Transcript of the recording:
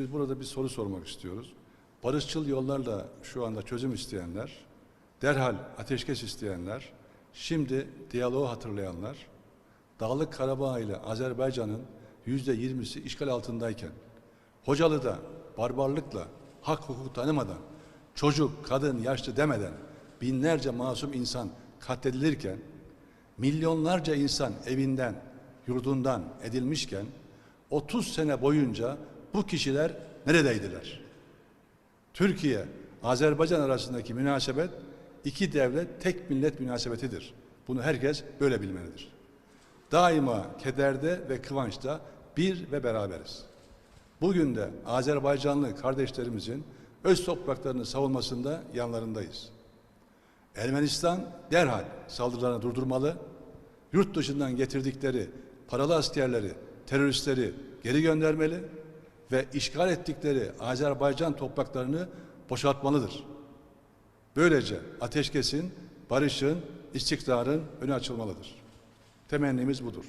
Biz burada bir soru sormak istiyoruz. Barışçıl yollarla şu anda çözüm isteyenler, derhal ateşkes isteyenler, şimdi diyaloğu hatırlayanlar, Dağlık Karabağ ile Azerbaycan'ın yüzde yirmisi işgal altındayken, Hocalı'da barbarlıkla, hak hukuk tanımadan, çocuk, kadın, yaşlı demeden binlerce masum insan katledilirken, milyonlarca insan evinden, yurdundan edilmişken 30 sene boyunca bu kişiler neredeydiler? Türkiye, Azerbaycan arasındaki münasebet iki devlet, tek millet münasebetidir. Bunu herkes böyle bilmelidir. Daima kederde ve kıvançta bir ve beraberiz. Bugün de Azerbaycanlı kardeşlerimizin öz topraklarını savunmasında yanlarındayız. Ermenistan derhal saldırılarını durdurmalı, yurt dışından getirdikleri paralı askerleri, teröristleri geri göndermeli ve işgal ettikleri Azerbaycan topraklarını boşaltmalıdır. Böylece ateşkesin, barışın, istikrarın önü açılmalıdır. Temennimiz budur.